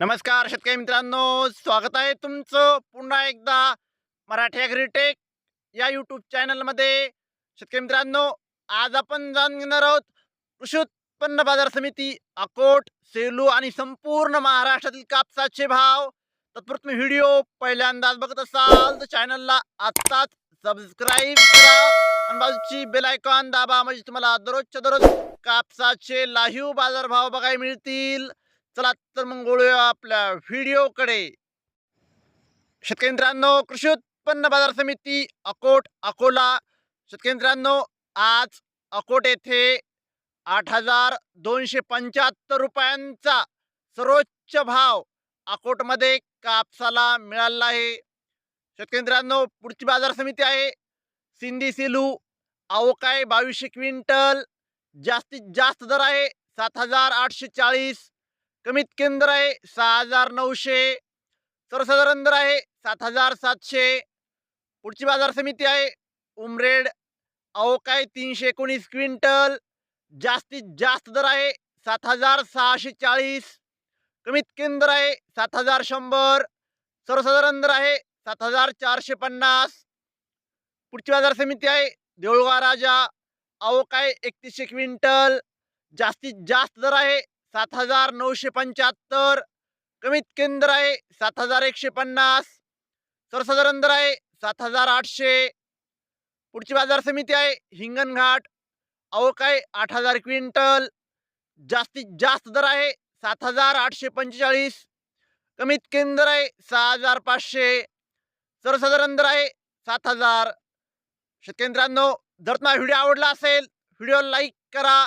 नमस्कार शेतकरी मित्रांनो. स्वागत आहे तुमचं पुन्हा एकदा मराठी ॲग्रीटेक या यूट्यूब चॅनलमध्ये शेतकरी मित्रांनो आज आपण जाणून घेणार आहोत कृषी उत्पन्न बाजार समिती अकोट सेलू आणि संपूर्ण महाराष्ट्रातील कापसाचे भाव. तत्पूर्वी व्हिडिओ पहिल्यांदाच बघत असाल तर चॅनलला आत्ताच सबस्क्राईब करा आणि बाजूची बेल आयकॉन दाबा म्हणजे तुम्हाला दररोजच्या दररोज कापसाचे लाईव्ह बाजारभाव बघायला मिळतील. चला तर मग वळूया आपल्या व्हिडिओकडे. शेतकरी मित्रांनो कृषी उत्पन्न बाजार समिती अकोट अकोला. शेतकरी मित्रांनो आज अकोट येथे आठ हजार दोनशे पंच्याहत्तर रुपयांचा सर्वोच्च भाव अकोटमध्ये कापसाला मिळाला आहे. शेतकरी मित्रांनो पुढची बाजार समिती आहे. सिंधी सिलू अवकाय बावीसशे क्विंटल जास्तीत जास्त दर आहे सात हजार आठशे चाळीस. कमीत केंद्र आहे सहा हजार नऊशे सर्वसाधारण दर आहे सात हजार सातशे पुढची बाजार समिती आहे उमरेड अवकाय तीनशे एकोणीस क्विंटल जास्तीत जास्त दर आहे सात हजार सहाशे चाळीस कमीत केंद्र आहे सात हजार शंभर सर्वसाधारण दर आहे सात हजार चारशे पन्नास पुढची बाजार समिती आहे देऊळगाव राजा अवकाय एकतीसशे क्विंटल जास्तीत जास्त दर आहे सात हजार नऊशे पंच्याहत्तर. कमीत केंद्र दर आहे सात हजार एकशे पन्नास. सर्वसाधारण दर आहे सात हजार आठशे. पुढची बाजार समिती आहे हिंगणघाट. अवकाय आठ हजार क्विंटल. जास्तीत जास्त दर आहे सात हजार आठशे पंचेचाळीस. कमीत केंद्र दर आहे सहा हजार पाचशे. सर्वसाधारण दर आहे सात हजार. शेतकेंद्रांनो जर तुम्हाला व्हिडिओ आवडला असेल व्हिडिओ लाईक करा.